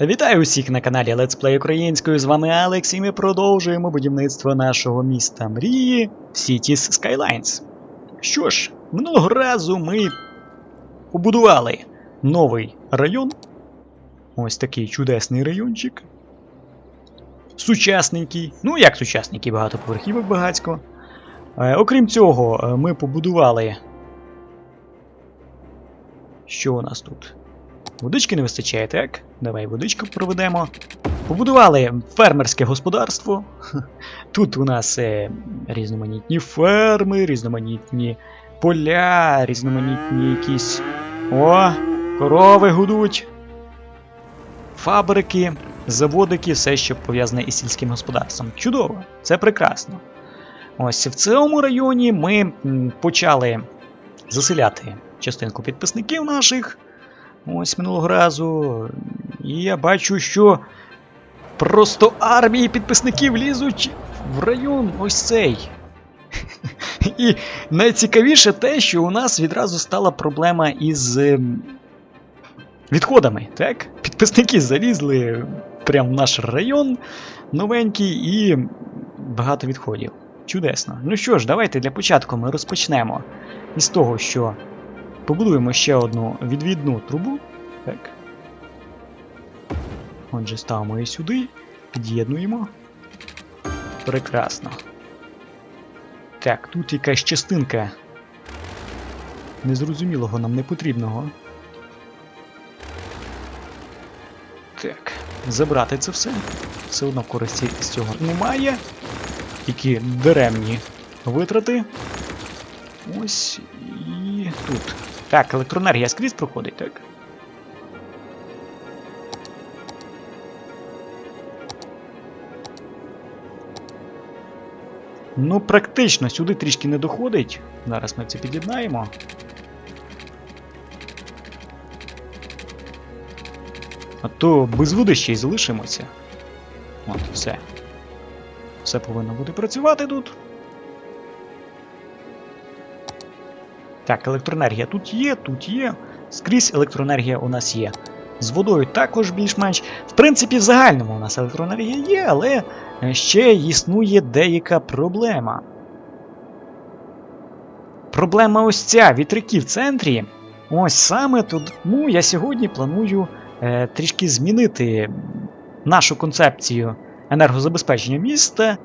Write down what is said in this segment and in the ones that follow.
Вітаю усіх на каналі Let's Play Українською. З вами Алекс, і ми продовжуємо будівництво нашого міста мрії Cities Skylines. Що ж, минулого разу ми побудували новий район. Ось такий чудесний райончик. Сучасненький. Ну, як сучасненький, багатоповерхівок багацько. Е, окрім цього, е, ми побудували. Що у нас тут? Водички не вистачає, так? Давай водичку проведемо. Побудували фермерське господарство. Тут у нас е, різноманітні ферми, різноманітні поля, різноманітні якісь. О, корови гудуть. Фабрики, заводики, все, що пов'язане із сільським господарством. Чудово, це прекрасно. Ось в цьому районі ми почали заселяти частинку підписників наших. Ось минулого разу. І я бачу, що просто армії підписників лізуть в район ось цей. І найцікавіше те, що у нас відразу стала проблема із ем, відходами. Так? Підписники залізли прямо в наш район новенький і багато відходів. Чудесно. Ну що ж, давайте для початку ми розпочнемо із того, що Побудуємо ще одну відвідну трубу. Так. Отже, ставимо її сюди, під'єднуємо. Прекрасно. Так, тут якась частинка незрозумілого нам не потрібного. Так, забрати це все. Все одно користі з цього немає. Тільки даремні витрати. Ось і тут. Так, електроенергія скрізь проходить, так? Ну, практично, сюди трішки не доходить. Зараз ми це під'єднаємо. А то без води ще й залишимося. От, все. Все повинно буде працювати тут. Так, електроенергія тут є, тут є. Скрізь електроенергія у нас є. З водою також більш-менш. В принципі, в загальному у нас електроенергія є, але ще існує деяка проблема. Проблема ось ця вітряки в центрі. Ось саме тому я сьогодні планую е, трішки змінити нашу концепцію енергозабезпечення міста.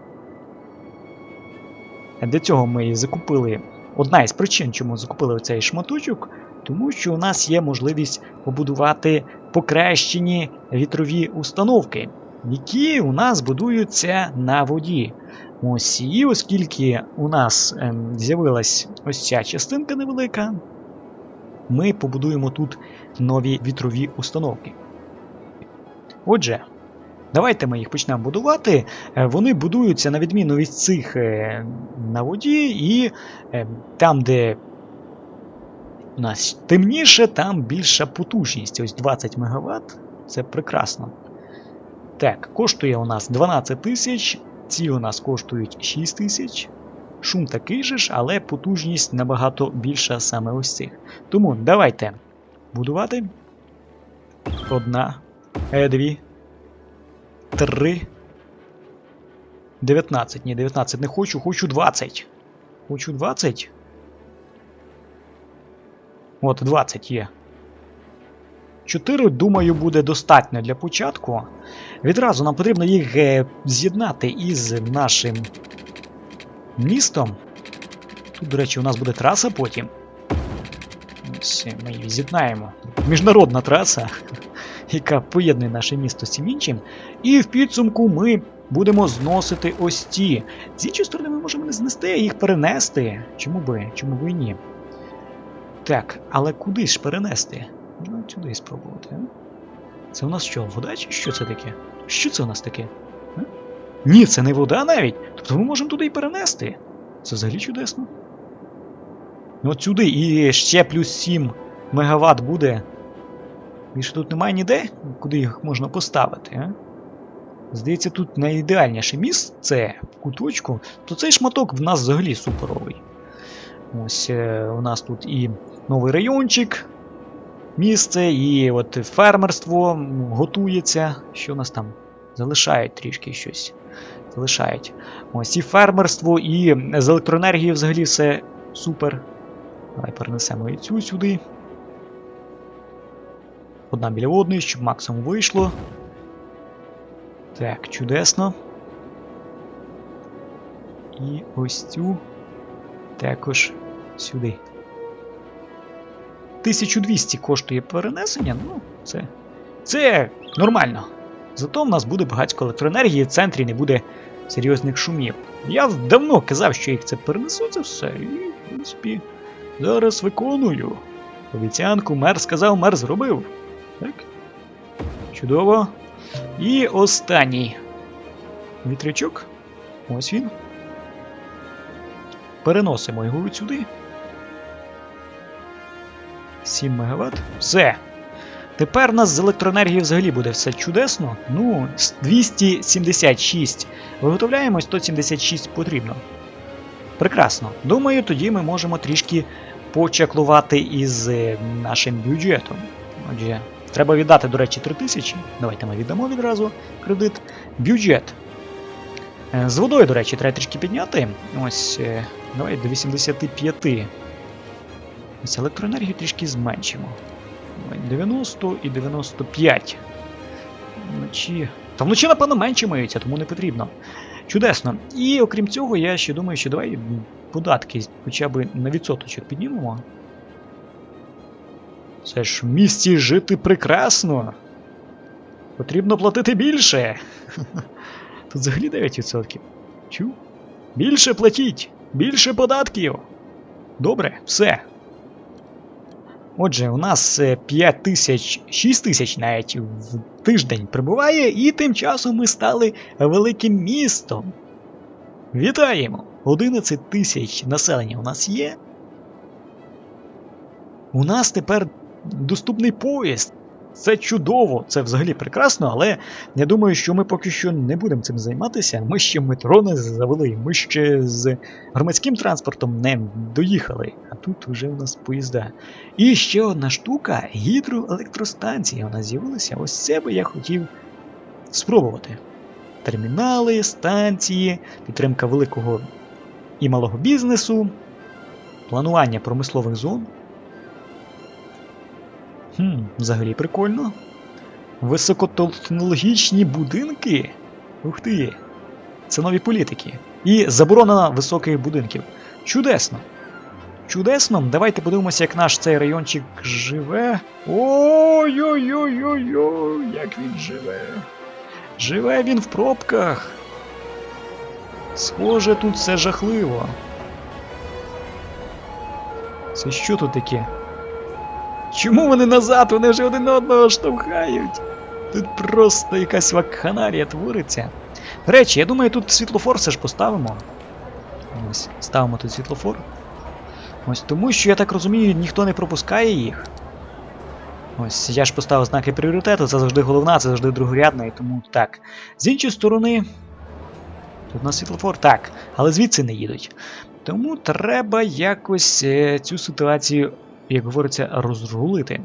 Для цього ми закупили Одна із причин, чому закупили цей шматочок, тому що у нас є можливість побудувати покращені вітрові установки, які у нас будуються на воді. Ось і оскільки у нас ем, з'явилась ось ця частинка невелика, ми побудуємо тут нові вітрові установки. Отже, Давайте ми їх почнемо будувати. Е, Вони будуються на відміну від цих е, на воді, і е, там, де у нас темніше, там більша потужність. Ось 20 МВт. Це прекрасно. Так, коштує у нас 12 тисяч, ці у нас коштують 6 тисяч. Шум такий же ж, але потужність набагато більша саме ось цих. Тому давайте будувати. Одна, дві. 3. 19. Ні, 19 не хочу, хочу 20. Хочу 20. От, 20 є. 4, думаю, буде достатньо для початку. Відразу нам потрібно їх е, з'єднати із нашим містом. Тут, до речі, у нас буде траса потім. Ось ми її з'єднаємо. Міжнародна траса яка поєднує наше місто з цим іншим. І в підсумку ми будемо зносити ось ті. З іншої сторони, ми можемо не знести, а їх перенести. Чому би? Чому би і ні? Так, але куди ж перенести? Можна сюди спробувати. А? Це у нас що, вода чи що це таке? Що це у нас таке? А? Ні, це не вода навіть. Тобто ми можемо туди і перенести. Це взагалі чудесно. Ну от сюди і ще плюс 7 мегаватт буде. Більше тут немає ніде, куди їх можна поставити. А? Здається, тут найідеальніше місце в куточку, то цей шматок в нас взагалі суперовий. Ось е, у нас тут і новий райончик. місце, і от фермерство готується. Що у нас там? Залишають трішки щось. Залишають. Ось і фермерство, і з електроенергією взагалі все супер. Давай перенесемо і цю сюди. Одна біля одної, щоб максимум вийшло. Так, чудесно. І ось цю також сюди. 1200 коштує перенесення, ну, це. Це нормально. Зато в нас буде багатько електроенергії, в центрі не буде серйозних шумів. Я давно казав, що їх це перенесу, це все. І, в принципі, зараз виконую. Обіцянку мер сказав, мер зробив. Так? Чудово. І останній вітрячок. Ось він. Переносимо його від сюди. 7 МВт. Все. Тепер у нас з електроенергією взагалі буде все чудесно. Ну, 276 виготовляємо, 176 потрібно. Прекрасно. Думаю, тоді ми можемо трішки почаклувати із е, нашим бюджетом. Отже, треба віддати, до речі, 3000. Давайте ми віддамо відразу кредит. Бюджет. Е, З водою, до речі, треба трішки підняти. Ось, е, давай до 85. Ось електроенергію трішки зменшимо. 90 і 95. Вночі. Та вночі, напевно, менше миються, тому не потрібно. Чудесно. І окрім цього, я ще думаю, що давай податки хоча б на відсоточок піднімемо. Це ж в місті жити прекрасно. Потрібно платити більше. Тут взагалі 9%. Чу? Більше платіть! Більше податків! Добре, все. Отже, у нас е, 5 тисяч, 6 тисяч навіть в тиждень прибуває, і тим часом ми стали великим містом. Вітаємо! 11 тисяч населення у нас є. У нас тепер доступний поїзд. Це чудово, це взагалі прекрасно, але я думаю, що ми поки що не будемо цим займатися. Ми ще метро не завели, ми ще з громадським транспортом не доїхали, а тут вже у нас поїзда. І ще одна штука гідроелектростанція. Вона з'явилася. Ось це би я хотів спробувати. Термінали, станції, підтримка великого і малого бізнесу, планування промислових зон. Хм, взагалі прикольно. Високотехнологічні будинки. Ух ти. Це нові політики. І заборона високих будинків. Чудесно. Чудесно. Давайте подивимося, як наш цей райончик живе. Ой-ой-ой-ой-ой, як він живе. Живе він в пробках. Схоже, тут все жахливо. Це що тут таке? Чому вони назад? Вони вже один одного штовхають. Тут просто якась вакханарія твориться. До речі, я думаю, тут світлофор все ж поставимо. Ось, ставимо тут світлофор. Ось тому, що я так розумію, ніхто не пропускає їх. Ось, я ж поставив знаки пріоритету, це завжди головна, це завжди другорядна, і тому так. З іншої сторони. Тут у нас світлофор, так, але звідси не їдуть. Тому треба якось е, цю ситуацію, як говориться, розрулити.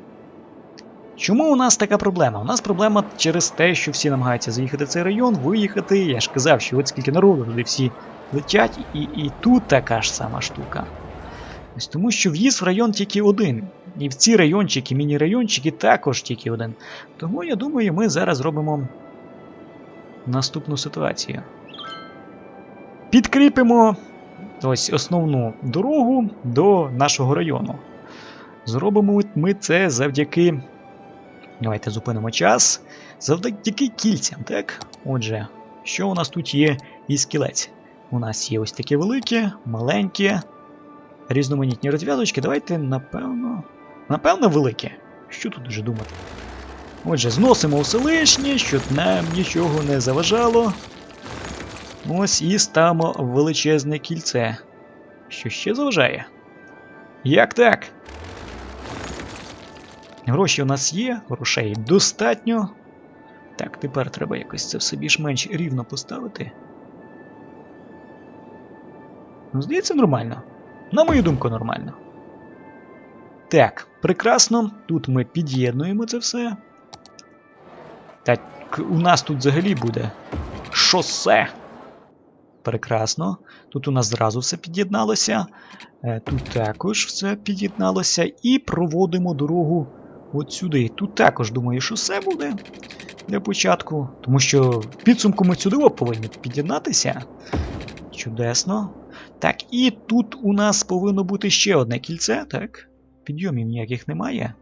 Чому у нас така проблема? У нас проблема через те, що всі намагаються заїхати в цей район, виїхати. Я ж казав, що от скільки народу туди всі летять, і, і тут така ж сама штука. Ось тому що в'їзд в район тільки один. І в ці райончики, міні-райончики також тільки один. Тому я думаю, ми зараз зробимо наступну ситуацію. Підкріпимо ось основну дорогу до нашого району. Зробимо ми це завдяки. Давайте зупинимо час. Завдяки кільцям, так? Отже, що у нас тут є із кілець? У нас є ось таке велике, маленьке, різноманітні розв'язочки. Давайте, напевно. Напевно, велике. Що тут вже думати? Отже, зносимо усе лишнє, щоб нам нічого не заважало. Ось і ставимо величезне кільце. Що ще заважає? Як так? Гроші у нас є, грошей достатньо. Так, тепер треба якось це все більш-менш рівно поставити. Ну, здається, нормально. На мою думку, нормально. Так. Прекрасно. Тут ми під'єднуємо це все. Так, у нас тут взагалі буде шосе. Прекрасно. Тут у нас зразу все під'єдналося. Е, Тут також все під'єдналося. І проводимо дорогу от сюди. Тут також, думаю, шосе буде для початку. Тому що підсумку ми сюди повинні під'єднатися. Чудесно. Так, і тут у нас повинно бути ще одне кільце, так? Підйомів ніяких немає.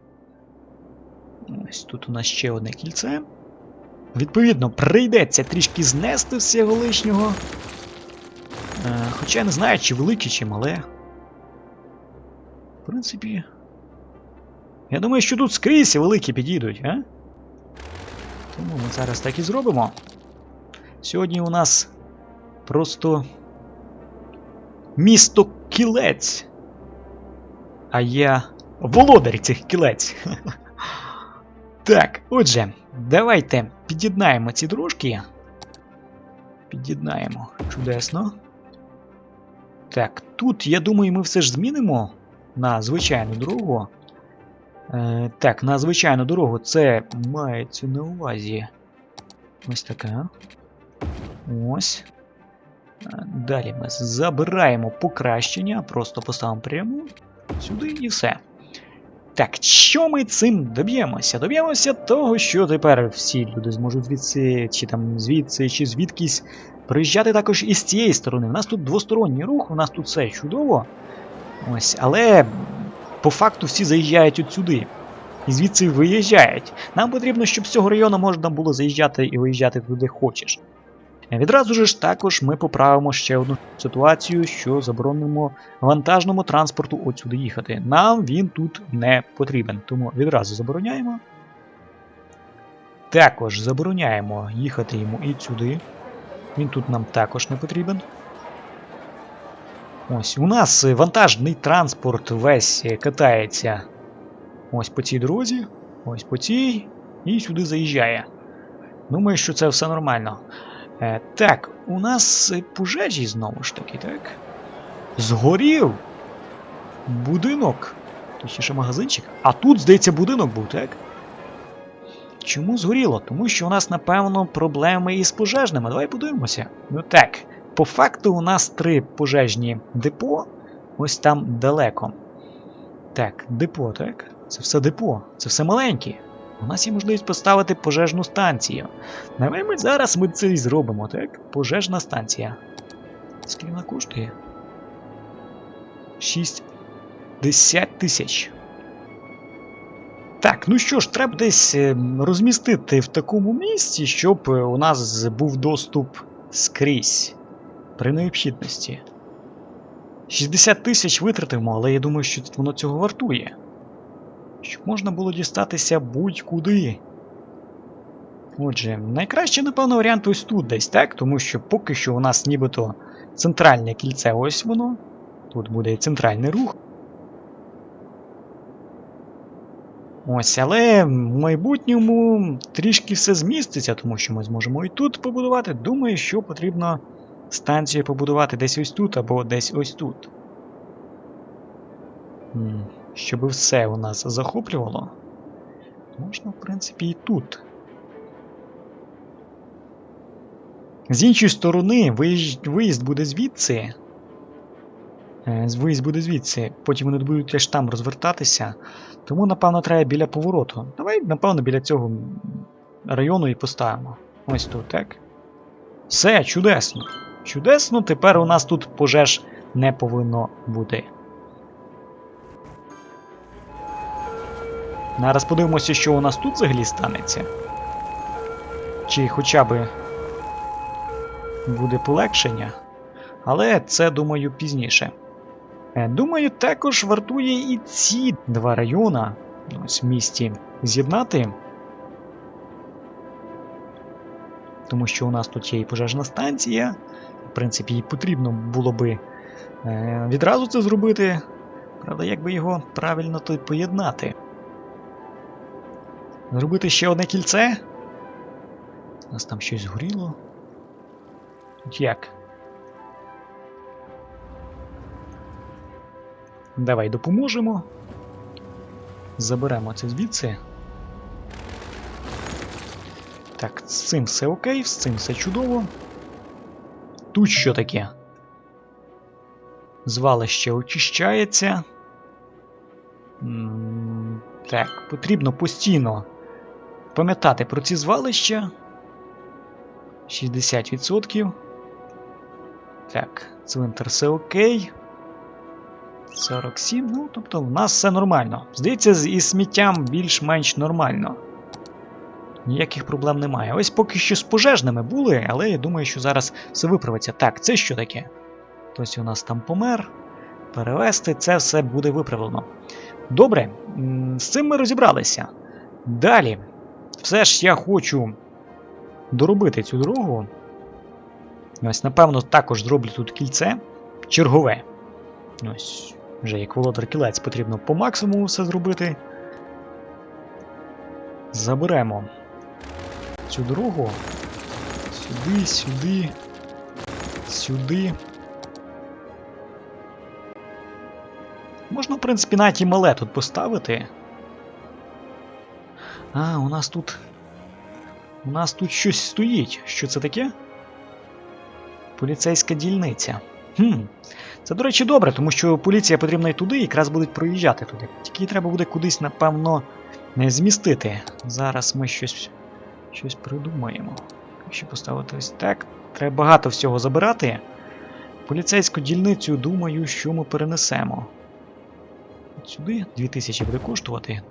Ось тут у нас ще одне кільце. Відповідно, прийдеться трішки знести всього лишнього. Е, хоча я не знаю, чи велике, чи мале. В принципі. Я думаю, що тут скрізь великі підійдуть, а? Тому ми зараз так і зробимо. Сьогодні у нас просто місто кілець. А я володар цих кілець. Так, отже, давайте під'єднаємо ці дорожки. Під'єднаємо. Чудесно. Так, тут, я думаю, ми все ж змінимо на звичайну дорогу. Е, так, на звичайну дорогу це мається на увазі. Ось така. Ось. Е, Далі ми забираємо покращення, просто поставимо пряму сюди і все. Так, що ми цим доб'ємося? Доб'ємося того, що тепер всі люди зможуть звідси, чи там звідси, чи звідкись приїжджати також і з цієї сторони. У нас тут двосторонній рух, у нас тут все чудово. Ось, але по факту всі заїжджають от сюди. І звідси виїжджають. Нам потрібно, щоб з цього району можна було заїжджати і виїжджати туди хочеш. Відразу ж також ми поправимо ще одну ситуацію, що заборонимо вантажному транспорту от сюди їхати. Нам він тут не потрібен, тому відразу забороняємо. Також забороняємо їхати йому і сюди. Він тут нам також не потрібен. Ось, у нас вантажний транспорт весь катається ось по цій дорозі, ось по цій, і сюди заїжджає. Думаю, що це все нормально. Е, так, у нас е, пожежі знову ж таки, так? Згорів будинок. Точніше магазинчик. А тут, здається, будинок був, так? Чому згоріло? Тому що у нас, напевно, проблеми із пожежними. Давай подивимося. Ну так, по факту у нас три пожежні депо. Ось там далеко. Так, депо, так? Це все депо. Це все маленькі. У нас є можливість поставити пожежну станцію. Ми зараз ми це і зробимо, так? Пожежна станція. Скільки вона коштує? 60 тисяч. Так, ну що ж, треба десь е, розмістити в такому місці, щоб е, у нас був доступ скрізь при необхідності. 60 тисяч витратимо, але я думаю, що воно цього вартує. Щоб можна було дістатися будь-куди. Отже, найкраще, напевно, варіант ось тут десь, так? Тому що поки що у нас нібито центральне кільце, ось воно. Тут буде і центральний рух. Ось, але в майбутньому трішки все зміститься, тому що ми зможемо і тут побудувати. Думаю, що потрібно станцію побудувати десь ось тут або десь ось тут. Щоб все у нас захоплювало. Можна, в принципі, і тут. З іншої сторони, виїзд, буде звідси. Е, Виїзд буде звідси, потім вони будуть теж там розвертатися. Тому, напевно, треба біля повороту. Давай, напевно, біля цього району і поставимо. Ось тут, так? Все, чудесно. Чудесно, тепер у нас тут пожеж не повинно бути. Зараз подивимося, що у нас тут взагалі станеться. Чи хоча б буде полегшення. Але це, думаю, пізніше. Е, Думаю, також вартує і ці два райони ось в місті з'єднати. Тому що у нас тут є і пожежна станція. В принципі, їй потрібно було би е, відразу це зробити. Правда, як би його правильно й поєднати. Зробити ще одне кільце. У нас там щось згоріло. Тут як? Давай допоможемо. Заберемо це звідси. Так, з цим все окей, з цим все чудово. Тут що таке? Звалище очищається. Так, потрібно постійно пам'ятати про ці звалища. 60%. Так, цвинтар все окей. 47, ну, тобто в нас все нормально. Здається, із сміттям більш-менш нормально. Ніяких проблем немає. Ось поки що з пожежними були, але я думаю, що зараз все виправиться. Так, це що таке? Хтось у нас там помер. Перевести, це все буде виправлено. Добре, з цим ми розібралися. Далі. Все ж я хочу доробити цю дорогу. Ось, напевно, також зроблю тут кільце чергове. Ось, вже як володар кілець потрібно по максимуму все зробити. Заберемо цю дорогу. Сюди, сюди, сюди. Можна, в принципі, навіть і мале тут поставити. А, у нас тут. У нас тут щось стоїть. Що це таке? Поліцейська дільниця. Хм. Це, до речі, добре, тому що поліція потрібна і туди, і якраз будуть проїжджати туди. Тільки треба буде кудись, напевно, змістити. Зараз ми щось, щось придумаємо. Що поставити ось так. Треба багато всього забирати. Поліцейську дільницю, думаю, що ми перенесемо. От сюди 2000 буде коштувати.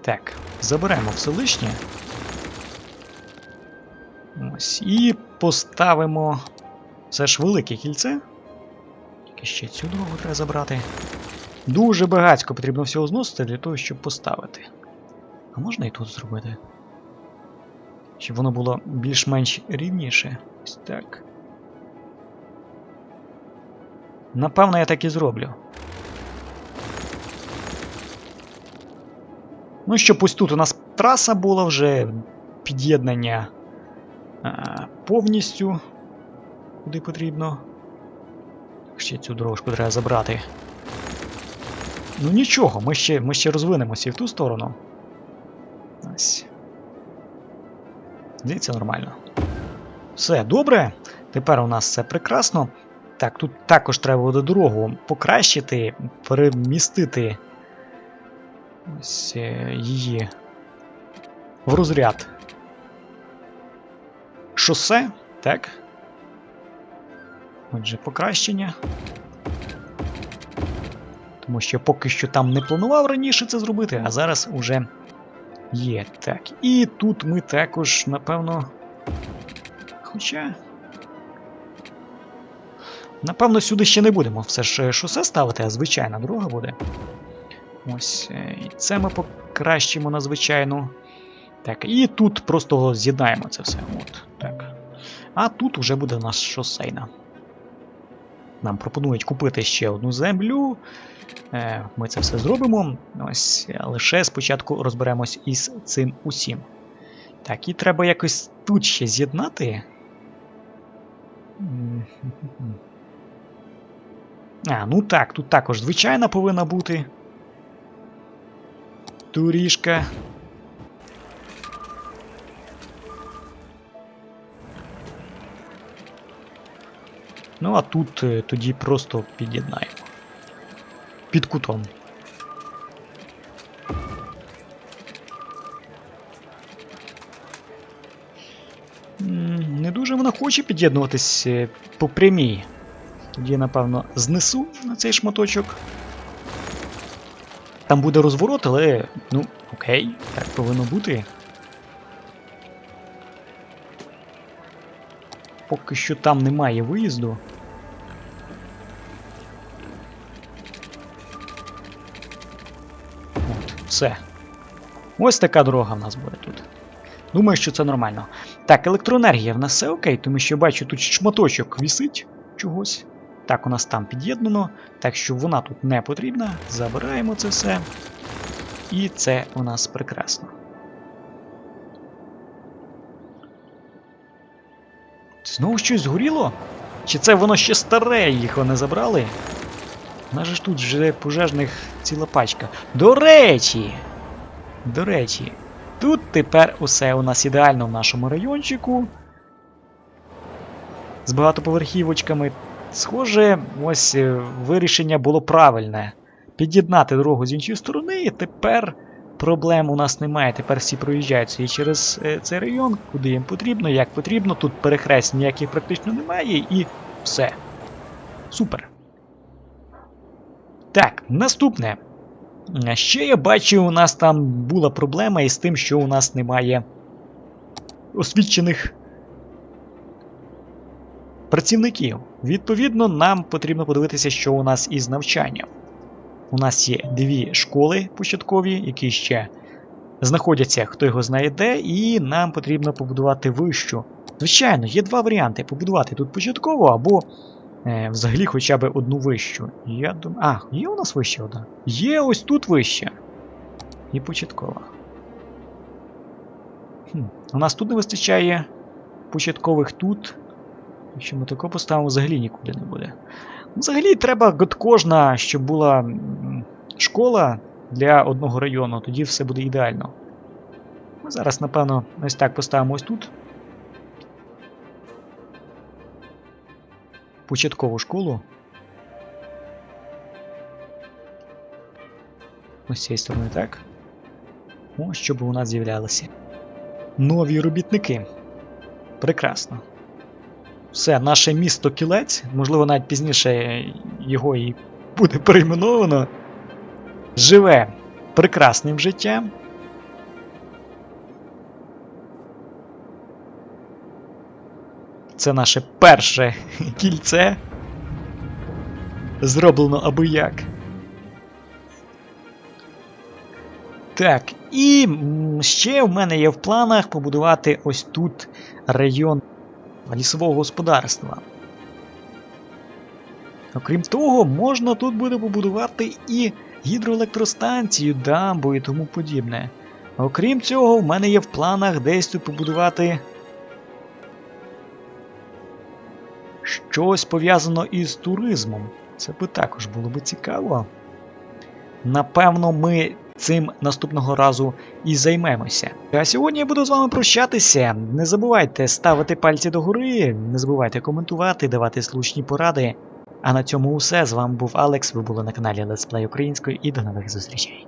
Так, заберемо все лишнє. Ось. І поставимо все ж велике кільце. Тільки ще цю дорогу треба забрати. Дуже багатько потрібно всього зносити для того, щоб поставити. А можна і тут зробити? Щоб воно було більш-менш рівніше. Ось так. Напевно, я так і зроблю. Ну, щоб ось тут у нас траса була вже під'єднання повністю куди потрібно. Ще цю дорожку треба забрати. Ну нічого, ми ще ми ще розвинемося і в ту сторону. Ось. Здається, нормально. Все, добре. Тепер у нас все прекрасно. Так, тут також треба буде дорогу покращити, перемістити ось е, її в розряд шосе, так. Отже, покращення. Тому що поки що там не планував раніше це зробити, а зараз уже є. Так. І тут ми також, напевно. Хоча. Напевно, сюди ще не будемо все ж шосе ставити, а звичайна дорога буде. Ось. е, І це ми покращимо на звичайну. Так, і тут просто з'єднаємо це все. От, так. А тут уже буде у нас шосейна. Нам пропонують купити ще одну землю. Е, Ми це все зробимо. Ось лише спочатку розберемось із цим усім. Так, і треба якось тут ще з'єднати. А, ну так, тут також звичайна повинна бути. Турішка. Ну, а тут е, тоді просто під'єднаємо. Під кутом. Не дуже вона хоче під'єднуватись е, по прямій. Тоді, я, напевно, знесу на цей шматочок. Там буде розворот, але. Ну, окей, так повинно бути. Поки що там немає виїзду. Все. Ось така дорога в нас буде тут. Думаю, що це нормально. Так, електроенергія в нас все окей, тому що бачу, тут шматочок вісить чогось. Так, у нас там під'єднано, так що вона тут не потрібна. Забираємо це все. І це у нас прекрасно. Знову щось згоріло? Чи це воно ще старе, їх вони забрали? У нас же ж тут вже пожежних ціла пачка. До речі! До речі, тут тепер усе у нас ідеально в нашому райончику. З багатоповерхівочками. Схоже, ось е, вирішення було правильне. Під'єднати дорогу з іншої сторони, і тепер проблем у нас немає. Тепер всі проїжджаються і через е, цей район, куди їм потрібно, як потрібно. Тут перехрест ніяких практично немає, і все. Супер. Так, наступне. Ще я бачу, у нас там була проблема із тим, що у нас немає освічених працівників. Відповідно, нам потрібно подивитися, що у нас із навчанням. У нас є дві школи початкові, які ще знаходяться, хто його знає де, і нам потрібно побудувати вищу. Звичайно, є два варіанти: побудувати тут початкову або е, взагалі хоча б одну вищу. Я думаю. А, є у нас вища одна? Є ось тут вища. І початкова. Хм. У нас тут не вистачає початкових тут. Якщо ми тако поставимо, взагалі нікуди не буде. Взагалі треба кожна, щоб була школа для одного району, тоді все буде ідеально. Ми зараз, напевно, ось так поставимо ось тут. Початкову школу. Ось з цієї сторони так. О, щоб у нас з'являлися. Нові робітники. Прекрасно. Все, наше місто кілець, можливо, навіть пізніше його і буде перейменовано. Живе прекрасним життям. Це наше перше кільце. Зроблено аби як. Так, і ще в мене є в планах побудувати ось тут район лісового господарства. Окрім того, можна тут буде побудувати і гідроелектростанцію, дамбу і тому подібне. Окрім цього, в мене є в планах десь тут побудувати щось пов'язано із туризмом. Це би також було би цікаво. Напевно, ми цим наступного разу і займемося. А сьогодні я буду з вами прощатися. Не забувайте ставити пальці догори, не забувайте коментувати, давати слушні поради. А на цьому усе. З вами був Алекс. Ви були на каналі Let's Play Українською і до нових зустрічей.